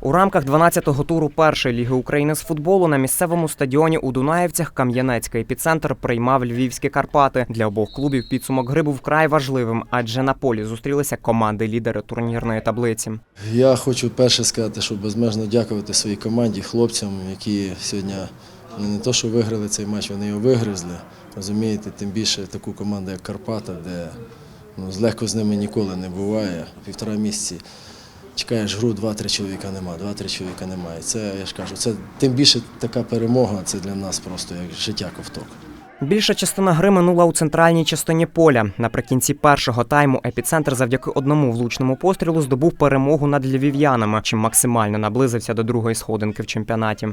У рамках 12-го туру першої ліги України з футболу на місцевому стадіоні у Дунаєвцях Кам'янецький епіцентр приймав львівські Карпати. Для обох клубів підсумок гри був вкрай важливим, адже на полі зустрілися команди-лідери турнірної таблиці. Я хочу перше сказати, що безмежно дякувати своїй команді, хлопцям, які сьогодні не то, що виграли цей матч, вони його вигризли. Розумієте, тим більше таку команду, як Карпата, де ну, легко з ними ніколи не буває. Півтора місяці чекаєш гру, два-три чоловіка нема, два-три чоловіка немає. Це я ж кажу, це тим більше така перемога, це для нас просто як життя ковток. Більша частина гри минула у центральній частині поля. Наприкінці першого тайму епіцентр завдяки одному влучному пострілу здобув перемогу над львів'янами, чим максимально наблизився до другої сходинки в чемпіонаті.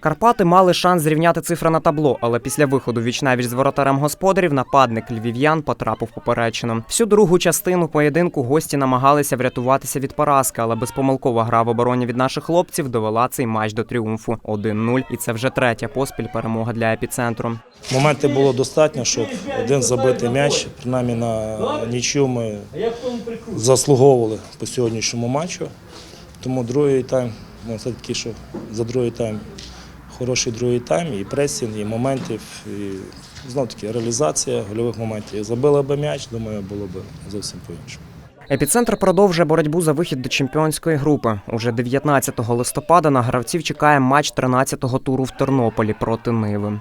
Карпати мали шанс зрівняти цифри на табло, але після виходу вічнавіч з воротарем господарів нападник львів'ян потрапив поперечину. Всю другу частину поєдинку гості намагалися врятуватися від поразки, але безпомилкова гра в обороні від наших хлопців довела цей матч до тріумфу 1-0. І це вже третя поспіль перемога для епіцентру. Моментів було достатньо, щоб один забитий м'яч, принаймні на нічю ми заслуговували по сьогоднішньому матчу. Тому другий тайм, можна сказати, такий, що за другий тайм хороший другий тайм, і пресінг, і моментів, і знов таки реалізація гольових моментів. Забили би м'яч, думаю, було б зовсім по-іншому. Епіцентр продовжує боротьбу за вихід до чемпіонської групи. Уже 19 листопада на гравців чекає матч 13-го туру в Тернополі проти Ниви.